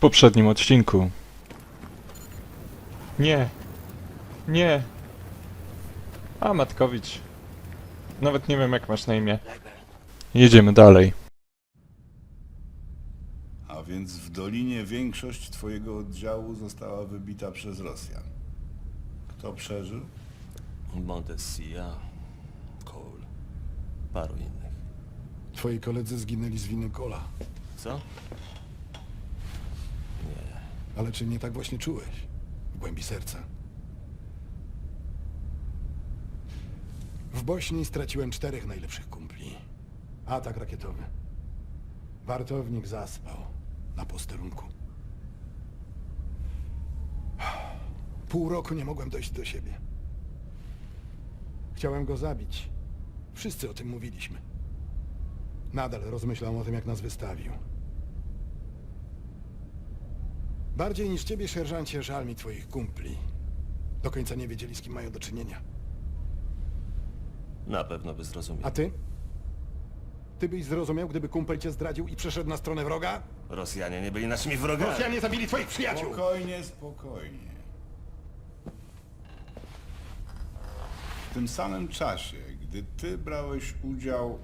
poprzednim odcinku. Nie. Nie. A, Matkowicz. Nawet nie wiem jak masz na imię. Jedziemy dalej. A więc w Dolinie większość twojego oddziału została wybita przez Rosjan. Kto przeżył? Montessia, Cole, paru innych. Twoi koledzy zginęli z winy kola. Co? Ale czy nie tak właśnie czułeś? W głębi serca. W Bośni straciłem czterech najlepszych kumpli. Atak rakietowy. Wartownik zaspał na posterunku. Pół roku nie mogłem dojść do siebie. Chciałem go zabić. Wszyscy o tym mówiliśmy. Nadal rozmyślam o tym, jak nas wystawił. Bardziej niż ciebie, sierżancie, żal mi twoich kumpli. Do końca nie wiedzieli, z kim mają do czynienia. Na pewno by zrozumiał. A ty? Ty byś zrozumiał, gdyby kumpel cię zdradził i przeszedł na stronę wroga? Rosjanie nie byli naszymi wrogami. Rosjanie zabili twoich przyjaciół! Spokojnie, spokojnie. W tym samym czasie, gdy ty brałeś udział,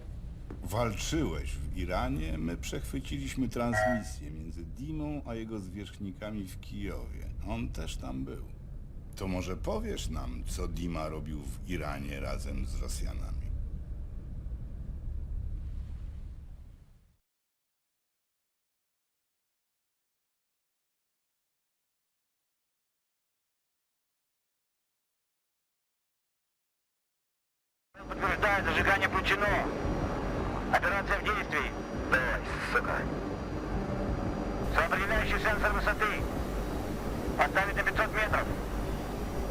walczyłeś w Iranie, my przechwyciliśmy transmisję między Dimą a jego zwierzchnikami w Kijowie. On też tam był. To może powiesz nam, co Dima robił w Iranie razem z Rosjanami? Подтверждаю, зажигание включено. Операция в действии. Давай, сука. Определяющий сенсор высоты. Поставить на 500 метров.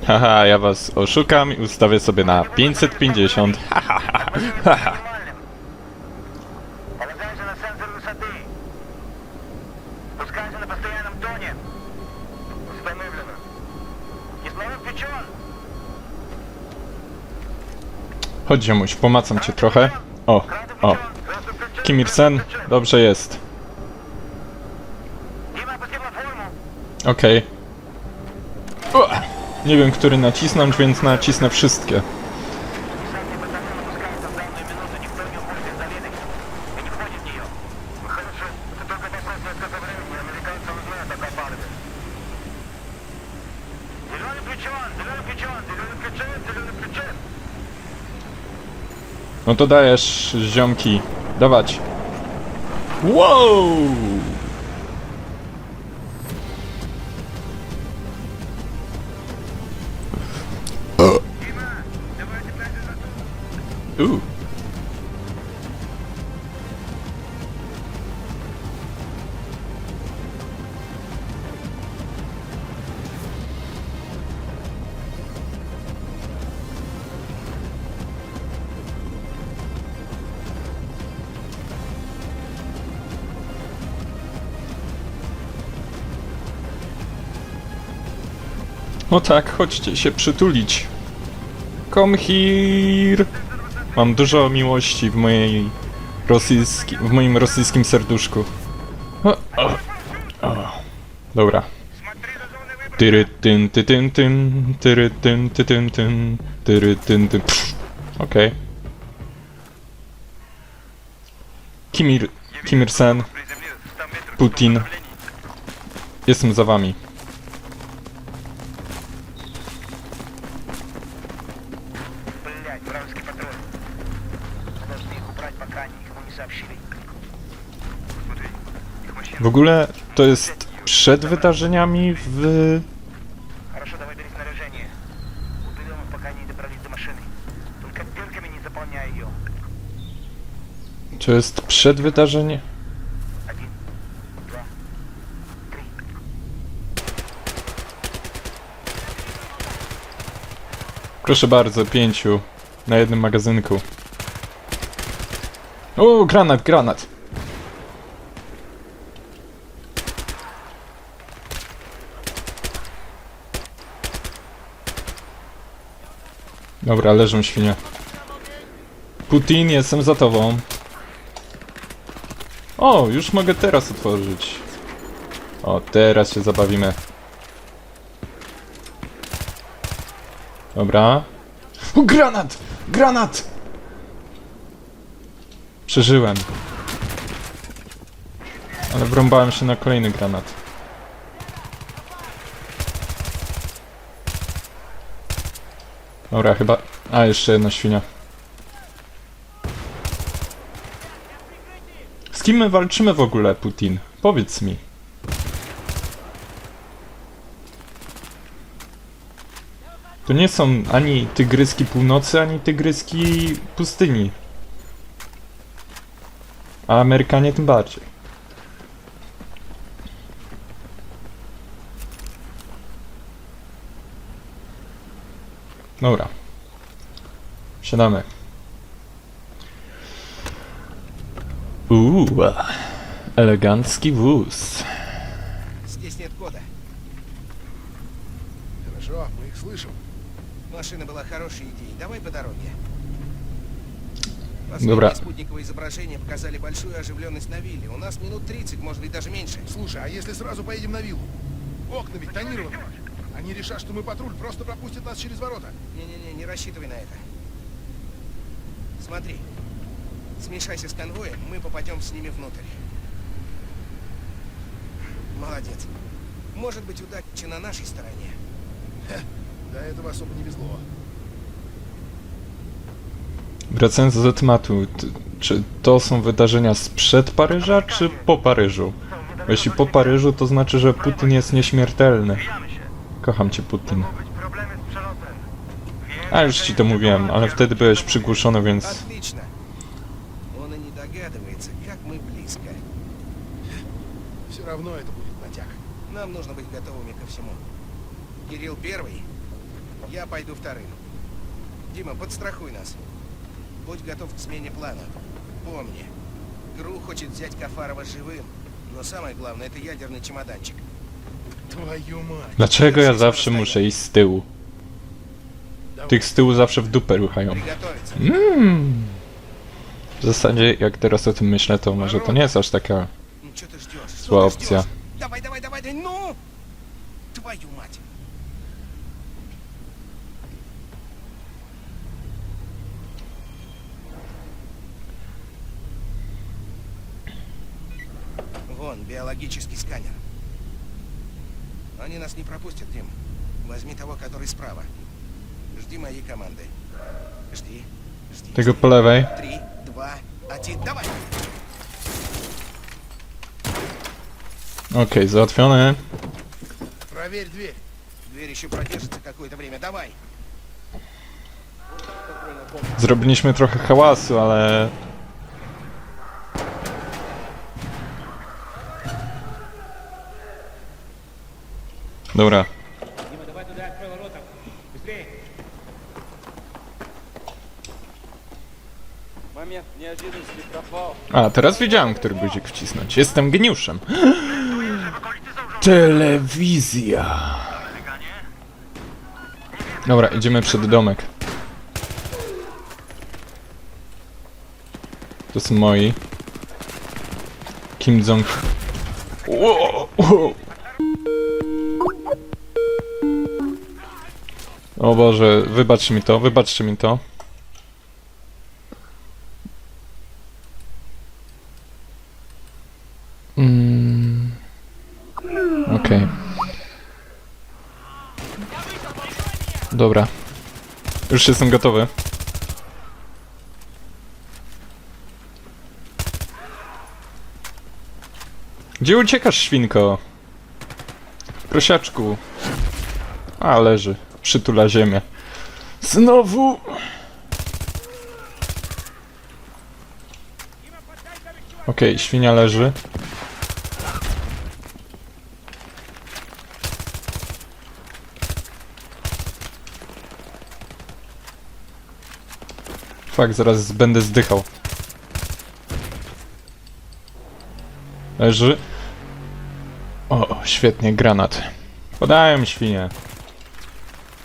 Haha, ja was oszukam i ustawię sobie na 550. Haha. Отношение максимальным. Полагайся на сенсор высоты. Спускайся на постоянном тоне. Установлено. Кислород включен. Chodź ziomuś, pomacam cię trochę. O, o. Kim Irsen? Dobrze jest. Okej. Okay. Nie wiem, który nacisnąć, więc nacisnę wszystkie. No to dajesz ziomki Dawać. Wow! No tak, chodźcie się przytulić. Come here. Mam dużo miłości w mojej rosyjski, w moim rosyjskim serduszku. O, o, o. Dobra. Tyry tyn ty tyn tyn, tyry tyn ty tyn tyn, tyry tyn. Pff, Okej. Kimir, Kimir Sen, Putin. Jestem za wami. Блять, вражеский патруль. Мы должны их убрать, пока они никому не сообщили. Смотри, их машина. W ogóle to jest przed wydarzeniami w... Хорошо, давай бери снаряжение. Уберем их, пока они не добрались до машины. Только дырками не заполняй ее. To jest przed wydarzenie... Один, два, три. Proszę bardzo, pięciu. Na jednym magazynku. O, granat, granat! Dobra, leżą świnie. Putin, jestem za tobą. O, już mogę teraz otworzyć. O, teraz się zabawimy. Dobra. O, granat! Granat! Przeżyłem. Ale wrąbałem się na kolejny granat. Dobra, chyba... A, jeszcze jedna świnia. Z kim my walczymy w ogóle, Putin? Powiedz mi. To nie są ani tygryski północy, ani tygryski pustyni. A Amerykanie tym bardziej. Dobra. Siadamy. Uuu, elegancki wóz. Здесь нет кода. Хорошо, мы их слышим. Машина была хорошей идеей. Давай по дороге. Добра. Спутниковые изображения показали большую оживленность на вилле. У нас минут 30, может быть, даже меньше. Слушай, а если сразу поедем на виллу? Окна ведь тонированы. Они решат, что мы патруль, просто пропустят нас через ворота. Не-не-не, не рассчитывай на это. Смотри. Смешайся с конвоем, мы попадем с ними внутрь. Молодец. Может быть, удача на нашей стороне. До этого особо не везло. Wracając do tematu, t- czy to są wydarzenia sprzed Paryża, czy po Paryżu? Bo jeśli po Paryżu, to znaczy, że Putin jest nieśmiertelny. Zbijamy się. Kocham cię, Putin. Mogą być problemy z przelotem. A już ci to mówiłem, ale wtedy byłeś przygłuszony, więc... Отлично. Он и не догадывается, как мы близко. Все равно это будет натяг. Нам нужно быть готовыми ко всему. Кирилл первый, я пойду вторым. Дима, подстрахуй нас. Будь готов к смене плана. Помни, ГРУ хочет взять Кафарова живым, но самое главное это ядерный чемоданчик. Твою мать. Dlaczego ja zawsze muszę iść z tyłu? Давай. Tych z tyłu zawsze w dupę ruchają. Приготовиться. Mmm. W zasadzie, jak teraz o tym myślę, to może to nie jest aż taka... Ну что ты ждешь? Что Злая ты опция. ждешь? Давай, давай, давай, давай, ну! Твою мать! Биологический сканер. Они нас не пропустят, Дим. Возьми того, который справа. Жди моей команды. Жди. Жди. Tego po lewej. Три, два, один, давай! Okej, załatwione. Проверь дверь. Дверь еще продержится какое-то время. Давай! Zrobiliśmy trochę hałasu, ale... Dobra. A, teraz wiedziałem, który guzik wcisnąć. Jestem geniuszem. Telewizja. Dobra, idziemy przed domek. To są moi. Kim Jong. Wow, wow. O Boże, wybaczcie mi to, wybaczcie mi to. Mm. Okej. Dobra. Już jestem gotowy. Gdzie uciekasz, świnko? Prosiaczku. A, leży. Przytula ziemię. Znowu! Okej, świnia leży. Fak, zaraz będę zdychał. Leży. O, świetnie, granat. Podają świnie.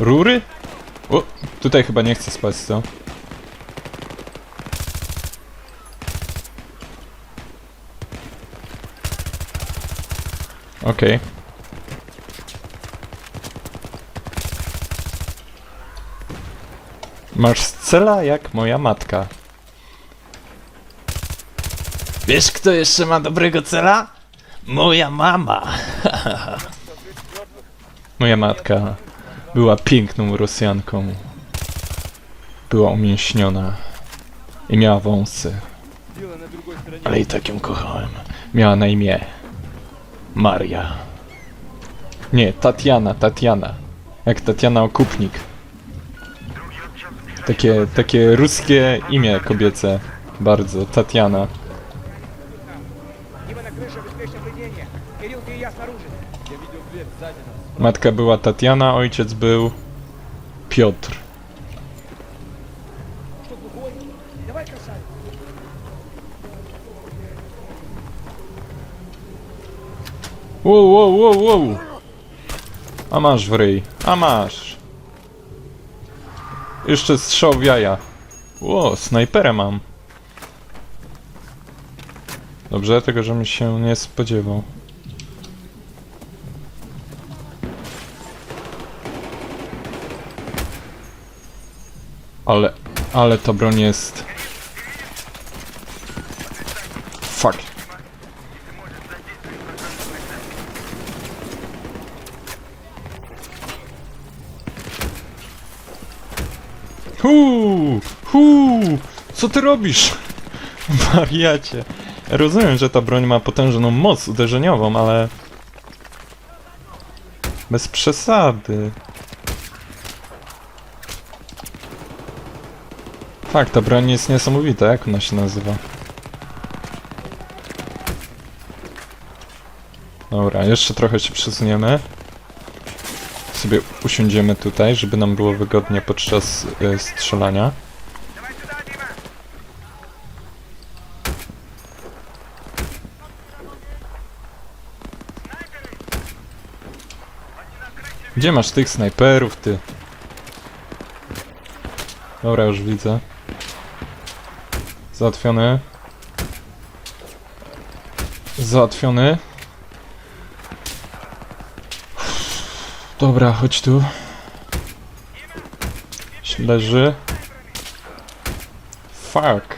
Rury? O, tutaj chyba nie chcę spać, co? Okej. Masz cela jak moja matka. Wiesz, kto jeszcze ma dobrego cela? Moja mama. Moja matka była piękną Rosjanką. Była umięśniona. I miała wąsy. Ale i tak ją kochałem. Miała na imię Maria. Nie, Tatiana, Tatiana. Jak Tatiana Okupnik. Takie, takie ruskie imię kobiece. Bardzo, Tatiana. Matka była Tatiana, ojciec był Piotr. Wow, wow, wow, wow. A masz w ryj. A masz. Jeszcze strzał w jaja. Ło, snajperę mam. Dobrze, tego żebym się nie spodziewał. Ale, ale ta broń jest... Fuck. Huu! Huu! Co ty robisz? Wariacie. Rozumiem, że ta broń ma potężną moc uderzeniową, ale... Bez przesady. Tak, ta broń jest niesamowita, jak ona się nazywa? Dobra, jeszcze trochę się przesuniemy. Sobie usiądziemy tutaj, żeby nam było wygodnie podczas y, strzelania. Gdzie masz tych snajperów, ty? Dobra, już widzę. Załatwiony. Załatwiony. Dobra, chodź tu. Leży. Fuck.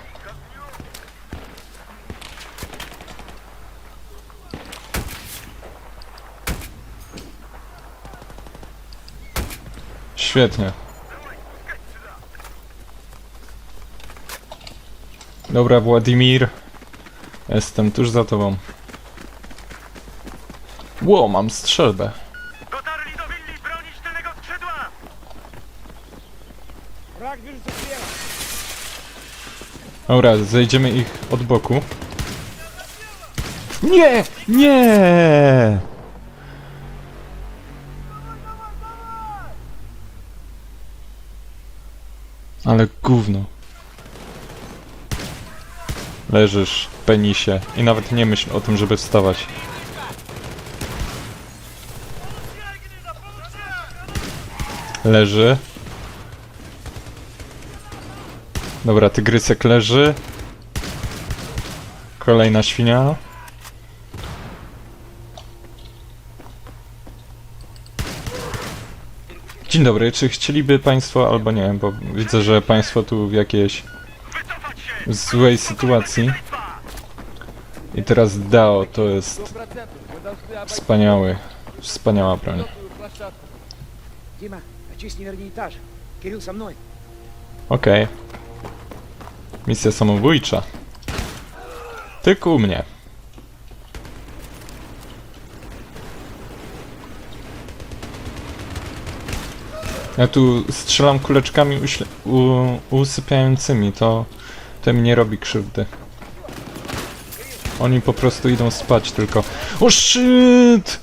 Świetnie. Dobra, Władimir. Jestem tuż za tobą. Ło, mam strzelbę. Dotarli do willi, bronić tylnego skrzydła! Dobra, zejdziemy ich od boku. Nie! Nie! Ale gówno. Leżysz, penisie. I nawet nie myśl o tym, żeby wstawać. Leży. Dobra, tygrysek leży. Kolejna świnia. Dzień dobry, czy chcieliby Państwo, albo nie, bo widzę, że Państwo tu w w złej sytuacji. I teraz Dao to jest wspaniały, wspaniała broń. Okej. Misja samobójcza. Tylko u mnie. Ja tu strzelam kuleczkami usypiającymi, to to mi nie robi krzywdy. Oni po prostu idą spać tylko. O shit!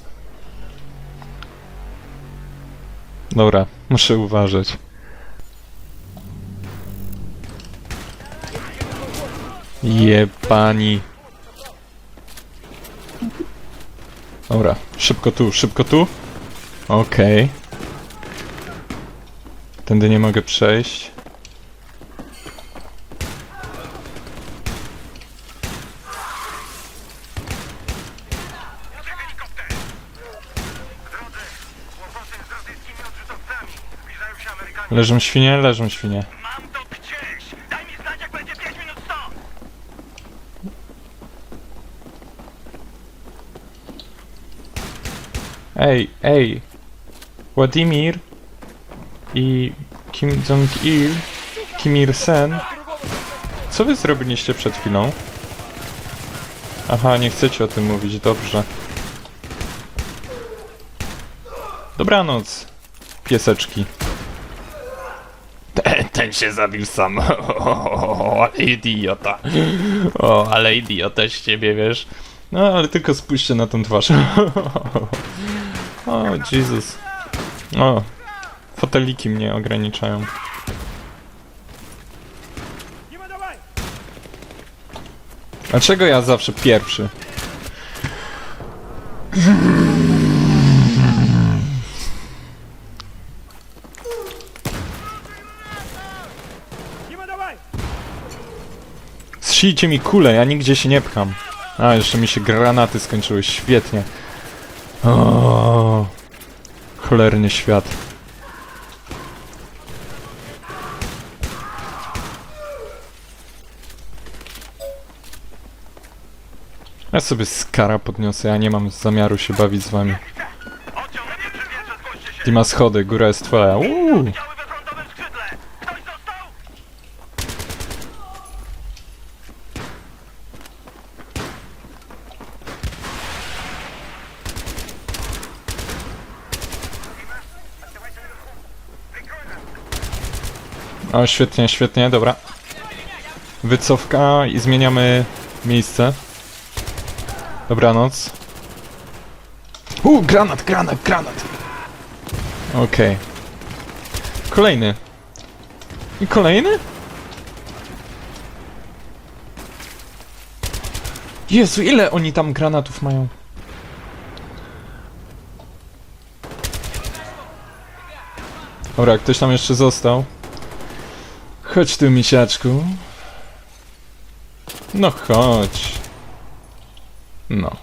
Dobra, muszę uważać. Jebani. Dobra, szybko tu, szybko tu. Okej. Tędy nie mogę przejść. Kłopoty z rosyjskimi odrzutowcami. Zbliżają się Amerykanie. Leżą świnie, leżą świnie. Mam to gdzieś! Daj mi znać, jak będzie 5 minut stąd! Ej, ej. Władimir i Kim Jong-il, Kim Il-sen. Co wy zrobiliście przed chwilą? Aha, nie chcecie o tym mówić, dobrze. Dobranoc, pieseczki. Ten, się zabił sam. O, ale idiota. O, ale idiota z ciebie, wiesz. No, ale tylko spójrzcie na tą twarz. O, Jezus. O, foteliki mnie ograniczają. Dlaczego ja zawsze pierwszy? Zsijcie mi kulę, ja nigdzie się nie pcham. A, jeszcze mi się granaty skończyły, świetnie. O, cholerny świat. Ja sobie skara podniosę, ja nie mam zamiaru się bawić z wami. Ty ma schody, góra jest twoja. Uuu. O, świetnie, świetnie, dobra. Wycofka i zmieniamy miejsce. Dobranoc. U, granat, granat, granat. Okej. Kolejny. I kolejny? Jezu, ile oni tam granatów mają? Dobra, ktoś tam jeszcze został. Chodź tu, misiaczku. No chodź. No.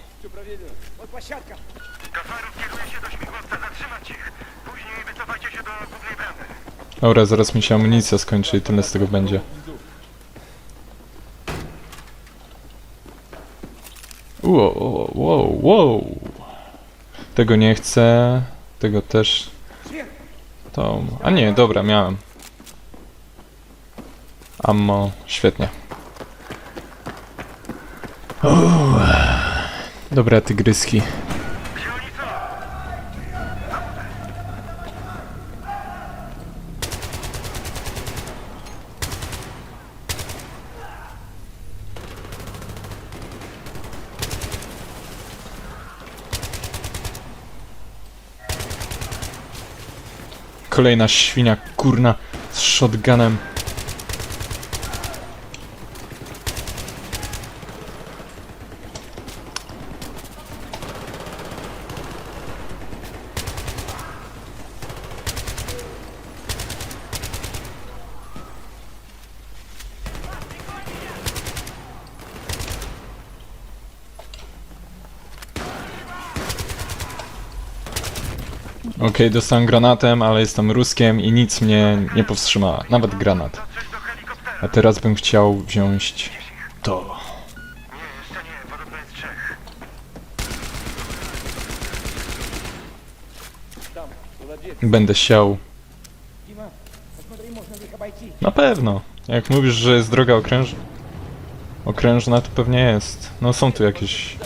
Dobra, zaraz mi się amunicja skończy i tyle z tego będzie. Wow, wow, wow. Tego nie chcę. Tego też. To. A nie, dobra, miałem. Ammo, świetnie. Uuu. Dobra, tygryski. Kolejna świnia kurna z shotgunem. Okej, dostałem granatem, ale jestem Ruskiem i nic mnie nie powstrzyma. Nawet granat. A teraz bym chciał wziąć to. Będę siał. Na pewno. Jak mówisz, że jest droga. Okrężna to pewnie jest. No są tu jakieś...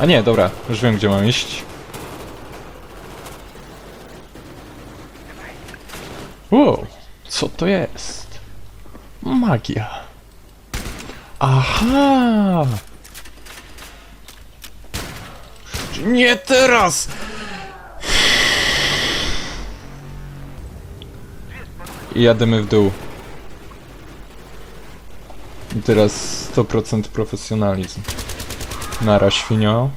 A nie, dobra, już wiem gdzie mam iść. Wow, co to jest? Magia. Aha! Nie teraz! I jademy w dół. I teraz 100% profesjonalizm. Nara świnio.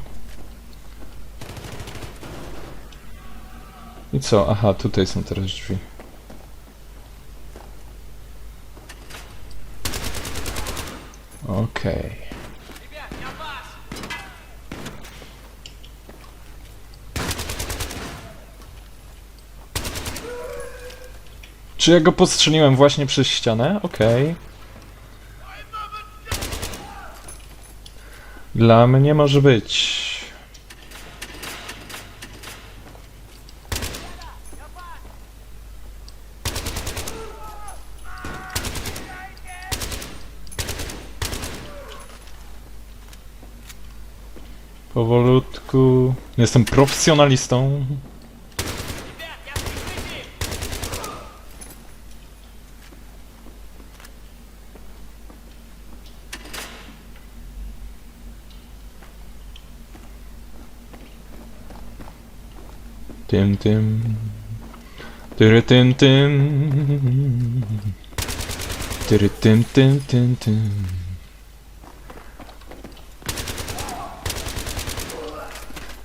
I co? Aha, tutaj są teraz drzwi. Okej. Czy ja go postrzeliłem właśnie przez ścianę? Okej. Dla mnie może być. Powolutku. Jestem profesjonalistą. Tym, tym. Tyry, tym, tym. Tyry, tym, tym, tym, tym.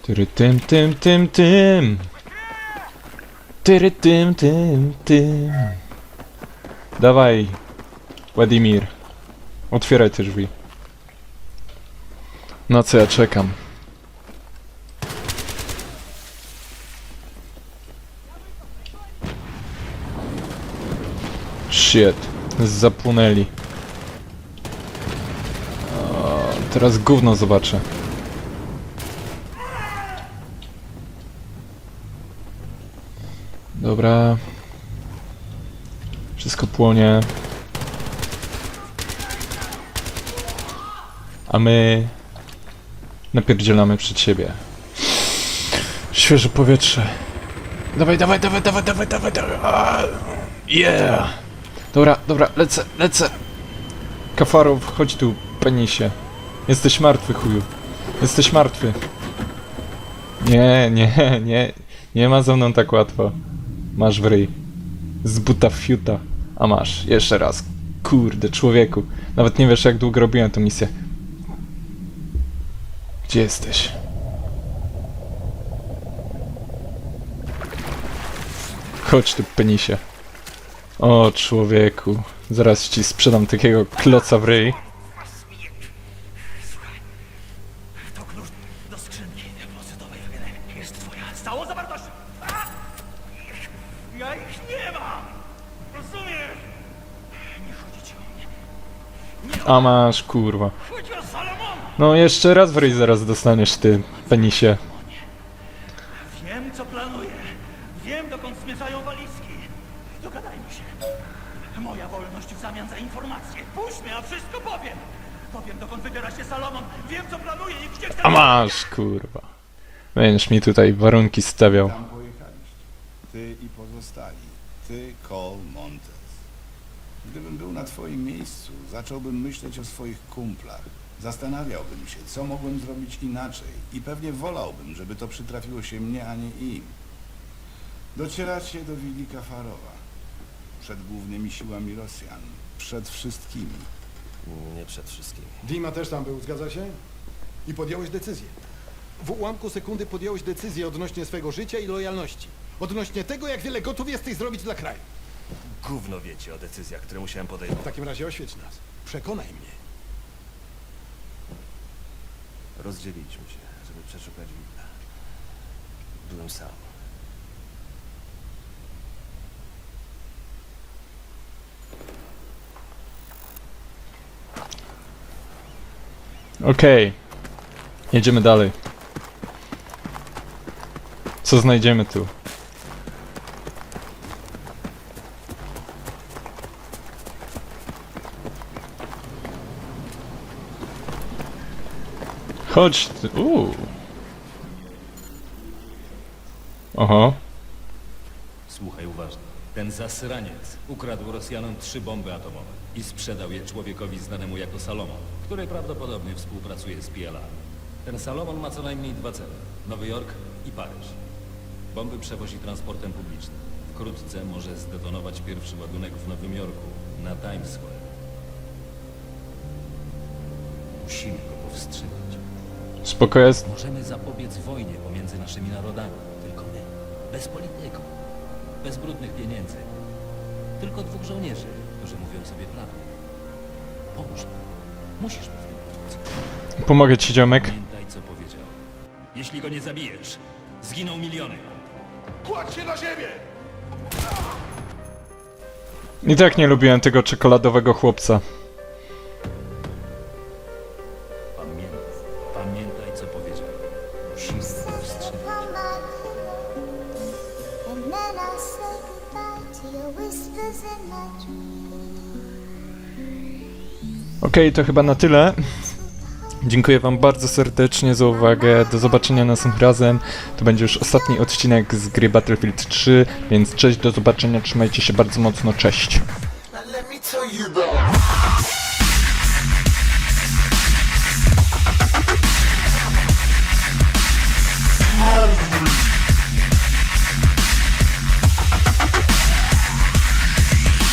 Tyry, tym, tym, tym, tym. Tyry, tym, tym, tym. Dawaj, Władimir. Otwieraj te drzwi. Na co ja czekam? Shit. Zapłonęli. O, teraz gówno zobaczę. Dobra. Wszystko płonie. A my napierdzielamy przed siebie. Świeże powietrze. Dawaj, dawaj, dawaj, dawaj, dawaj, dawaj, dawaj. A, Yeah! Dobra, dobra, lecę, lecę. Kafarow, chodź tu, penisie. Jesteś martwy, chuju. Jesteś martwy. Nie, nie, nie. Nie ma ze mną tak łatwo. Masz w ryj. Z buta fiuta. A masz, jeszcze raz. Kurde, człowieku. Nawet nie wiesz, jak długo robiłem tę misję. Gdzie jesteś? Chodź tu, penisie. O, człowieku. Zaraz ci sprzedam takiego kloca w ryj. To klucz do skrzynki depozytowej w Genewie. Jest twoja. Z całą zawartością. A! Ja ich nie mam! Rozumiesz? Nie chodzi ci o mnie. A masz, kurwa. Chodzi o Salomona! No, jeszcze raz w ryj zaraz dostaniesz, ty, penisie. Wiem, co planuję. Wiem, dokąd zmierzają walizki. Dogadajmy się. Moja wolność w zamian za informacje. Puść mnie, a wszystko powiem. Powiem, dokąd wybiera się Salomon. Wiem, co planuje i gdzie chce... A masz, kurwa. Będziesz mi tutaj warunki stawiał. Tam pojechaliście. Ty i pozostali. Ty, Cole, Montes. Gdybym był na twoim miejscu, zacząłbym myśleć o swoich kumplach. Zastanawiałbym się, co mogłem zrobić inaczej i pewnie wolałbym, żeby to przytrafiło się mnie, a nie im. Docieracie do willi Kafarowa. Przed głównymi siłami Rosjan. Przed wszystkimi. Nie przed wszystkimi. Dima też tam był, zgadza się? I podjąłeś decyzję. W ułamku sekundy podjąłeś decyzję odnośnie swego życia i lojalności. Odnośnie tego, jak wiele gotów jesteś zrobić dla kraju. Gówno wiecie o decyzjach, które musiałem W podejmować. takim razie oświeć nas. Przekonaj mnie. Rozdzieliliśmy się, żeby przeszukać willę. Byłem sam. Okej. Jedziemy dalej. Co znajdziemy tu? Chodź. Ty. Uuu. Oho. Słuchaj uważnie. Ten zasraniec ukradł Rosjanom trzy bomby atomowe i sprzedał je człowiekowi znanemu jako Salomon, który prawdopodobnie współpracuje z PLA. Ten Salomon ma co najmniej dwa cele. Nowy Jork i Paryż. Bomby przewozi transportem publicznym. Wkrótce może zdetonować pierwszy ładunek w Nowym Jorku, na Times Square. Musimy go powstrzymać. Spoko jest. Możemy zapobiec wojnie pomiędzy naszymi narodami. Tylko my. Bez polityków. Bez brudnych pieniędzy. Tylko dwóch żołnierzy, którzy mówią sobie prawdę. Pomóż mi. Musisz mi w tym pomóc. Pomogę ci, ziomek. Pamiętaj, co powiedział. Jeśli go nie zabijesz, zginą miliony. I tak nie lubiłem tego czekoladowego chłopca. Okej, to chyba na tyle. Dziękuję wam bardzo serdecznie za uwagę. Do zobaczenia następnym razem. To będzie już ostatni odcinek z gry Battlefield 3, więc cześć, do zobaczenia. Trzymajcie się bardzo mocno. Cześć.